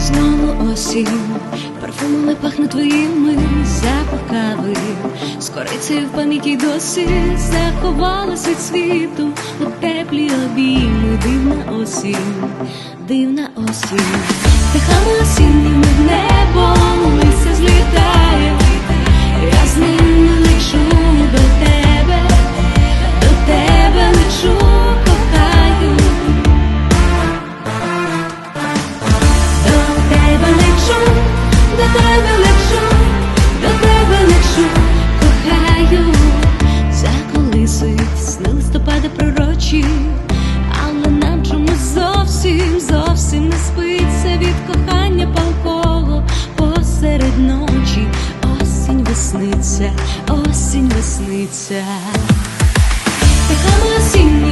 Знову осінь, парфумами пахне твоїми запах кави, з корицею в пам'яті досі заховалась від світу. У теплі обійми, дивна осінь, дивна осінь, дихами осінніми в небо листя злітає, пророчі, але нам чомусь зовсім, зовсім не спиться від кохання палкого посеред ночі. Осінь весниться, осінь весниться. така осінніми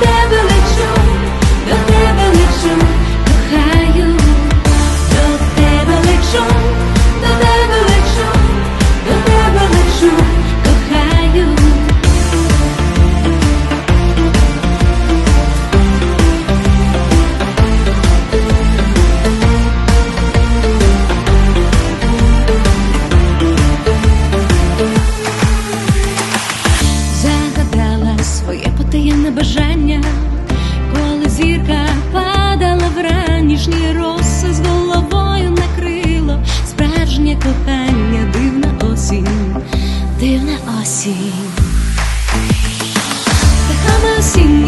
тебе лечу, до тебе лечу, кохаю, до тебе лечу, до тебе лечу, до тебе лечу, кохаю. загадала своє потаємне бажання, 心。